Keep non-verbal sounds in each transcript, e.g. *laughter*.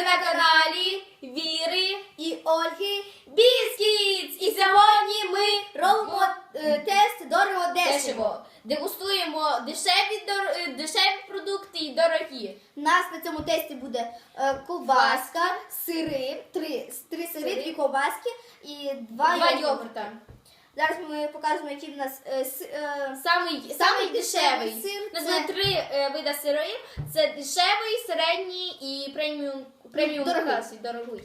Ви на каналі Віри і Ольги Біскітс! І сьогодні ми робимо е, тест дорого дешево. дегустуємо дешеві, дор- е, дешеві продукти і дорогі. У нас на цьому тесті буде е, ковбаска, сири, три, три сири, Сири. дві ковбаски і два, Два йогурти. йогурта. Зараз ми покажемо, які в нас е, с- е, Самий, самий дешевий. сир У нас буде це три е, види сирів. Це дешевий, середній і преміум, преміум Дорогий. дорогий.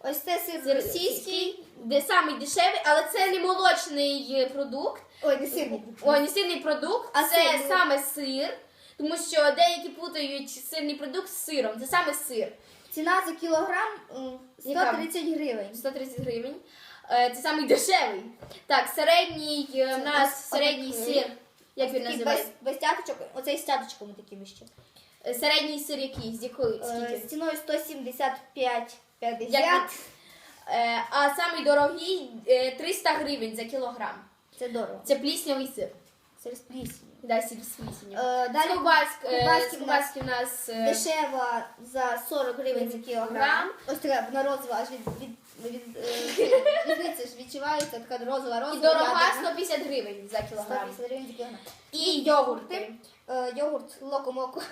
ось це сир Сир російський. де самий дешевий, але це не молочний е, продукт. Ой, не сирний. Ой, не сирний продукт, А це сир? саме сир. Тому що деякі путають сирний продукт з сиром. Це саме сир. Ціна за кілограм м, Яка? 130 гривень. 130 гривень. Е, Це самий дешевий. Так, середній е, в нас ось середній сир. Як він Такий називається? без, без цяточок, оцей з цяточками такими ще. Е, Середній сир який? З якої? Е, Скільки? З ціною 175,50. Як- Е, А самий дорогий е, 300 гривень за кілограм. Це дорого. Це пліснявий сир. Це з плісню. Да, сир з пліснявим. Е, Далі ковбаски в нас в нас е, дешева за 40 гривень за кілограм. Грам. Ось така вона розова, аж від, від, від, е, *laughs* різниця ж відчувається, така розова, розова. і дорога ядерна. 150 гривень за кілограм. 150 гривень за кілограм. І йогурти. Е, Йогурт локомоко.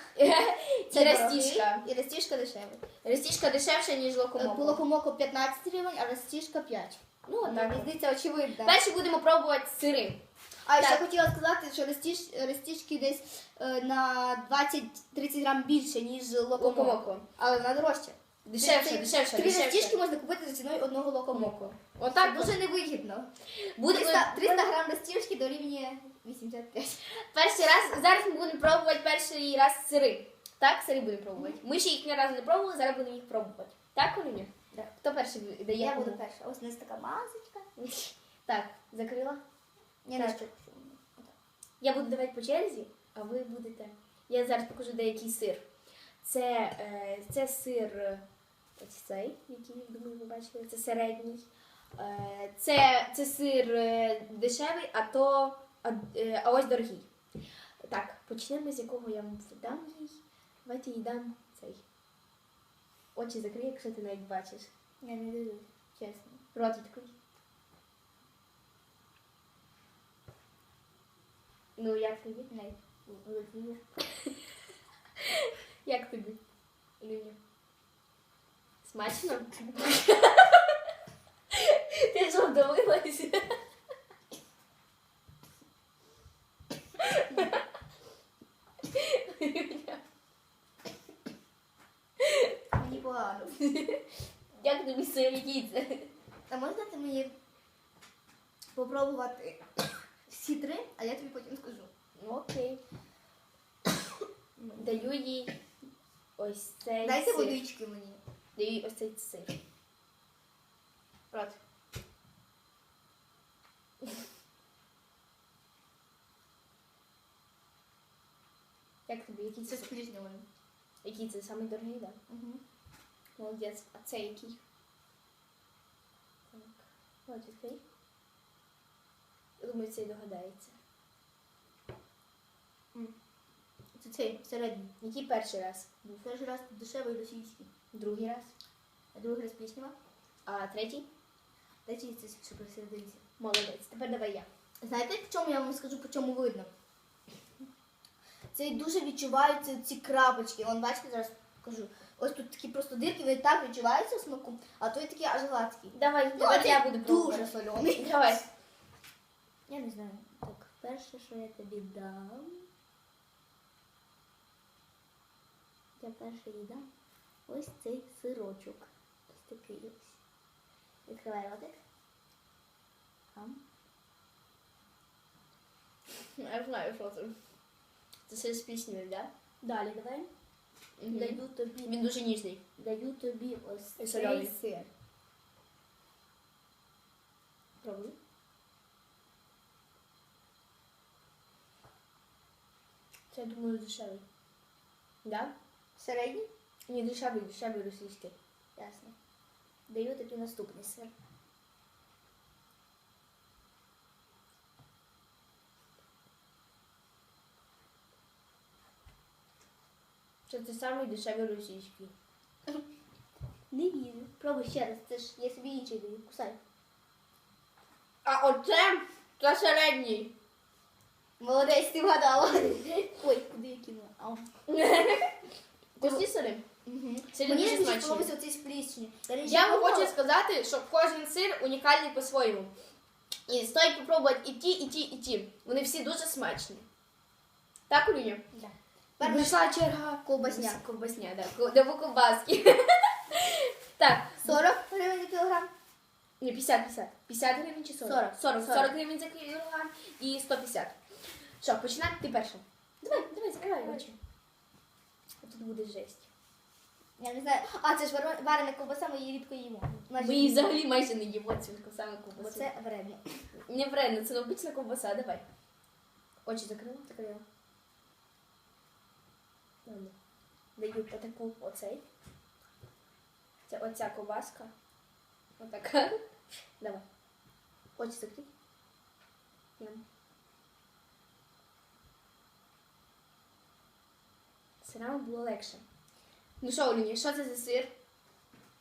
І растішка. І растішка дешевий. Рестішка дешевша, ніж Е, По локомоко. локомоко 15 гривень, а растішка 5. Ну, отак. Різниця очевидна. Перше будемо пробувати сири. А Так. ще хотіла сказати, що растіж, растішки десь е, на 20-30 грам більше, ніж локомоко. Локомоко. Але вона дорожча. Дешевше, Це- дешевше, Три дешевше. можна купити за ціною одного локомоко. Локомоко. Отак дуже невигідно. буде 300, 300 грам дорівнює 85. перший раз. Зараз ми будемо пробувати перший раз сири. Так, сири будемо пробувати. Ми ще їх ні разу не пробували, зараз будемо їх пробувати. Так, Олюня? Так. Хто перший дає? Я буду перша. Ось у нас така масочка. *laughs* Так, закрила. Я Так. не що. Я буду давати по черзі, а ви будете. Я зараз покажу деякий сир. Це, е, це сир е, ось цей, який, думаю, ви бачили, це середній. Е, це, це сир е, дешевий, а то а, е, а ось дорогий. Так, почнемо з якого я вам дам їй. Давайте їй дам цей. Очі закрий, якщо ти навіть бачиш. Я не дивлюсь, чесно. Рот відкрий. Ну, як тобі? *laughs* Як тобі, Люня? Смачно? *laughs* Ти? Люня, Мені погано. Як тобі сир який? А можна дати мені попробувати всі три, а я тобі потім скажу. Ну, окей. Даю їй ось цей Дайте сир. водички мені. Даю їй ось цей сир. Рот. Як тобі? Який Це це? з. Який це самий дорогий, так? Угу. Молодець. А це який? Так. От відкрий. Я думаю, цей догадається. Це цей середній. Який перший раз? Був перший раз дешевий російський, Другий раз? а другий раз пліснява. А третій? Дайте це що посерединці. Молодець. Тепер давай я. Знаєте, по чому я вам скажу, по чому видно? Це дуже відчуваються ці крапочки. Вон, бачите, зараз покажу. Ось тут такі просто дирки, вони так відчуваються в смаку, а той такий аж гладкий. Давай, Ну, давай я буду дуже пробувати. солений. Давай. *laughs* Я не знаю. Так, перше, що я тобі дам. Я перше їй дам ось цей сирочок. Ось такий ось. Відкривай ротик. Ам. Я знаю, що це. Це сир з піснею, так? Далі давай. Даю тобі. Він дуже ніжний. Даю тобі ось цей соляний. сир. Пробуй. Це, я думаю, дешевий. Да? Середній? Ні, дешевий, дешевий російський. Ясно. Даю тобі наступний сир. Це той самий дешевий російський. Не вірю. Пробуй ще раз. Це ж я собі інший даю. Кусай. А оце це середній. Молодець, ти вгадала. Ой, куди я кинула? Ау. Вкусні сири? Сири Мені дуже дуже смачні. сподобався оцей з плісні. Я вам хочу сказати, що кожен сир унікальний по-своєму. І стоїть попробувати і ті, і ті, і ті. Вони всі дуже смачні. Так, Олюня? Да. Прийшла черга Ковбасня. Ковбасня, *laughs* так. До ковбаски. Так, 40 гривень за кілограм. ні, 50, 50. 50 гривень чи 40? 40. 40, 40. 40 гривень за кілограм і 150. Що, починаємо? Ти перша. Давай, давай, закривай очі. Тут буде жесть. Я не знаю. А, це ж варена ковбаса, ми її рідко їмо. Майже Ми її взагалі майже не їмо цю саме Бо це вредно. Не вредно, це обична ковбаса, давай. Очі закрила? Закрила. Даю отаку оцей. Це оця ковбаска. Отака. Давай. Очі закрий. Ням. Сирами було легше. Ну що, Оліні, що це за сир?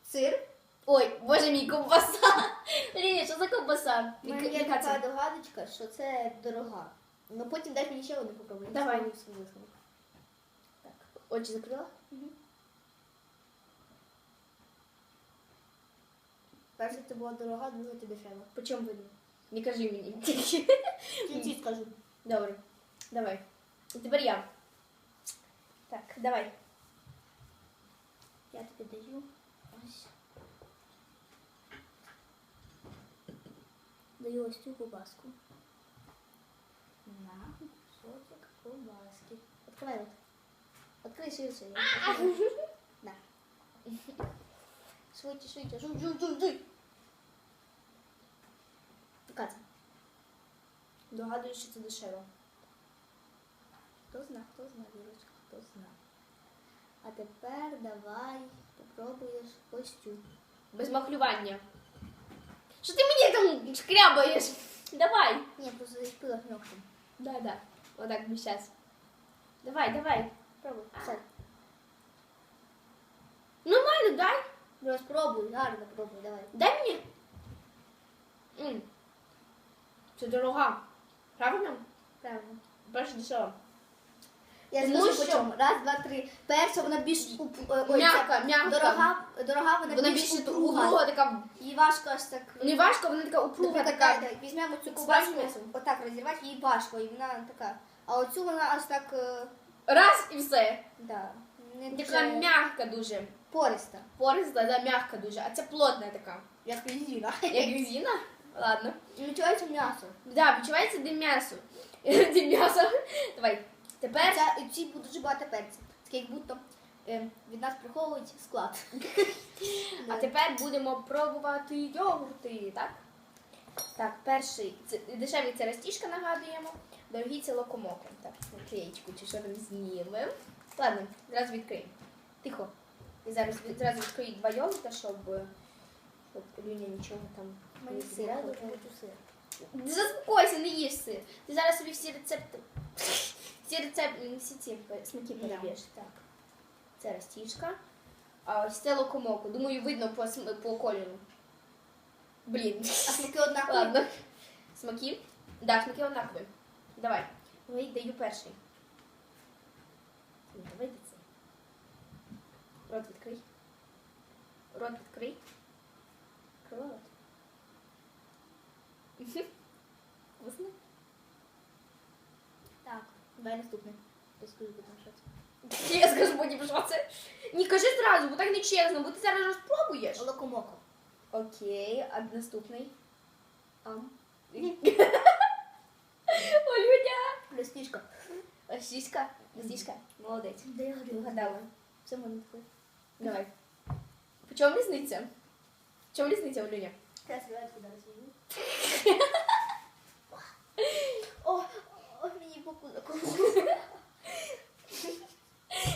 Сир. Ой, боже мій, ковбаса! Оліні, що за ковбаса? У мене є така догадочка, що це дорога. Ну потім дай мені ще одну попробуй. Давай. Я. Так, очі закрила? Перше це була дорога, друге це дешево. По чому видно? Не кажи мені. Кінці скажу. Добре. Давай. І тепер я. Так, давай. Я тобі даю. Ось. Даю ось цю ковбаску. На кусочок ковбаски. Открывай рот. Открой ширше. я покажу. *laughs* Да. Швидше, швидше. Жуй, жуй, жуй, жуй. Яка це? Догадуюсь, що це дешево. Хто зна, хто зна, Вірочка, хто зна. А тепер давай попробуєш ось цю. Без махлювання. Що ти мені там шкрябаєш? Давай. Ні, просто зачепила ногтем. Да, да. Отак би зараз. Давай, давай. Пробуй. Все. Нормально, дай. Ну, гарно пробуй, давай. Дай мені. М. Це дорога. Правильно? Правильно. Перше дешево. Я Тому скажу що- по чому. Раз, два, три. Перша вона більш уп- ой, М'яка, ця м'яка. Дорога, дорога вона, Вона більш більше упруга. упруга, така. Її важко аж так. Не важко, вона така упруга, Упруга така. така. Візьмемо цю Справжнє ковбаску, м'ясо. отак розірвати, їй важко, і вона така. А оцю вона аж так, е, Раз і все. да, не Така дуже м'яка дуже. пориста. Пориста, да, м'яка дуже. А це плотна така. Як резина. Як резина? Ладно. І відчувається м'ясо. Да, відчувається де м'ясо. *laughs* Де м'ясо. Давай. Тепер Ця, і ці буде дуже багато перців. Таке як будто е, від нас приховують склад. *laughs* А тепер будемо пробувати йогурти, так? Так, перший це дешевий це растішка нагадуємо, дорогий це локомоко. Так, наклеєчку чи що там знімемо. Ладно, зразу відкриємо. Тихо. І зараз зразу відкрию два йогурта, щоб, щоб Люня нічого там не Мені сир, з'їдала. дуже хочу сир. Заспокойся, не їж сир. Ти зараз собі всі рецепти. Всі рецепти, всі ці смаки переб'єш. Так. Це растішка. А ось це локомоко. Думаю, видно по, по кольору. Блін. А смаки *laughs* однакові? Ладно. Смаки? Так, Да, смаки однакові. Давай. Ой, даю перший. Ну, Давай це. Рот відкрий. Рот відкрий. Відкрила рот. *laughs* Вкусно? Так, давай наступне. Розкажи потім, що це. *laughs* Я скажу потім, що це. Ні, кажи зразу, бо так не чесно, бо ти зараз розпробуєш. Локомоко. Окей, а наступний. Ам. *laughs* Олюня! Листішка. Сіська. Сіська. Молодець. Де я говорю? Вгадала. Все можна таке. Давай. В чому різниця? В чому різниця, Олюня? Зараз я сюди розвію. О, о, мені боку.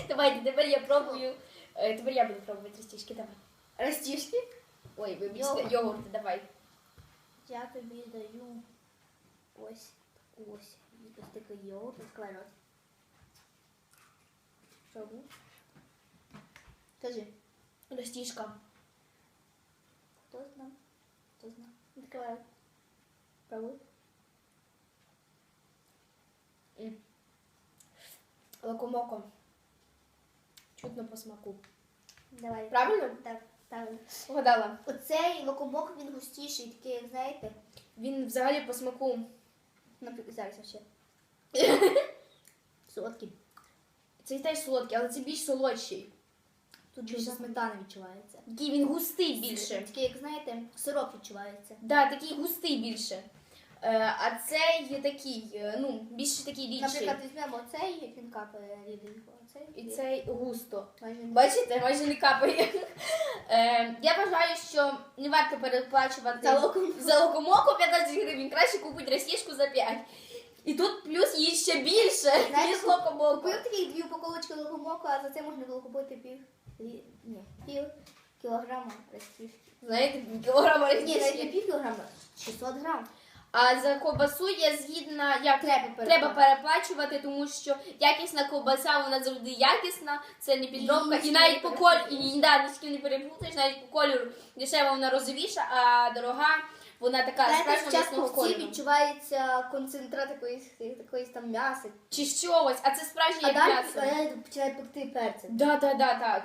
Давайте, тепер я пробую. Е, Тепер я буду пробувати ростішки, давай. Ростішки? Ой, вибачте, Йогурт. йогурти, давай. Я тобі даю ось, ось. Ось такий йогурт. Відкривай Пробуй. Кажи. Ростішка. Хто знає? Хто знає? Відкривай. Пробуй. Локомоко. Чутно по смаку. Давай. Правильно? Так, правильно. Вгадала. Оцей локомок він густіший, такий, як знаєте. Він взагалі по смаку. Наприклад, зараз ще. *laughs* Солодкий. Цей теж солодкий, але це більш солодший. Тут більше сметана відчувається. Такий він густий більше. Такий, як знаєте, сироп відчувається. Да, такий густий більше. Е, а цей є такий, е, ну, більше такий рідший. Наприклад, візьмемо цей, як він капає ріденько, а цей І цей густо. майже не Бачите, майже не капає. Е, я вважаю, що не варто переплачувати За локомоко. за локомоко 15 гривень. Краще купити російську за 5. І тут плюс її ще більше, ніж локомоко. Купив такі дві упаковочки локомоку, а за це можна було купити пів, лі- ні, пів кілограма ростівки. Знаєте, кілограма Ні, навіть не пів кілограма, 600 грам. А за ковбасу я згідна, як Треба треба переплачувати. переплачувати, тому що якісна ковбаса, вона завжди якісна, це не підробка. І І, ні з навіть ким по не кольору, і да, ні з ким не переплутаєш, навіть по кольору дешева вона розовіша, а дорога вона така Знаєте, відчувається концентрат якоїсь, якоїсь там м'яса. Чи чогось, а це справжнє А як далі м'ясо. а далі починає пекти перцем. Да, да, да, так.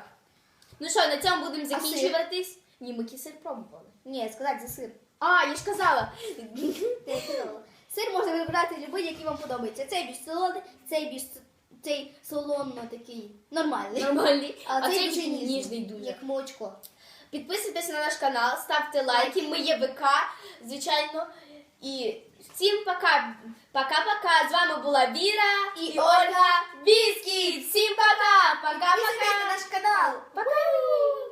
Ну що, на цьому будемо закінчуватись. Ні, ми кисир пробували. Ні, сказати за сир. А, я ж казала. Сир можна вибирати будь-який, вам подобається. Цей більш солодий, цей більш цей солоно такий нормальний. Нормальний. А, А цей цей дуже ніжний дуже. як молочко. Підписуйтесь на наш канал, ставте лайки, ми є ВК, звичайно. І всім пока. Пока-пока. З вами була Віра І і Ольга Біскіт. Всім пока! Підписуйтесь на Пока-пока! наш канал. Пока!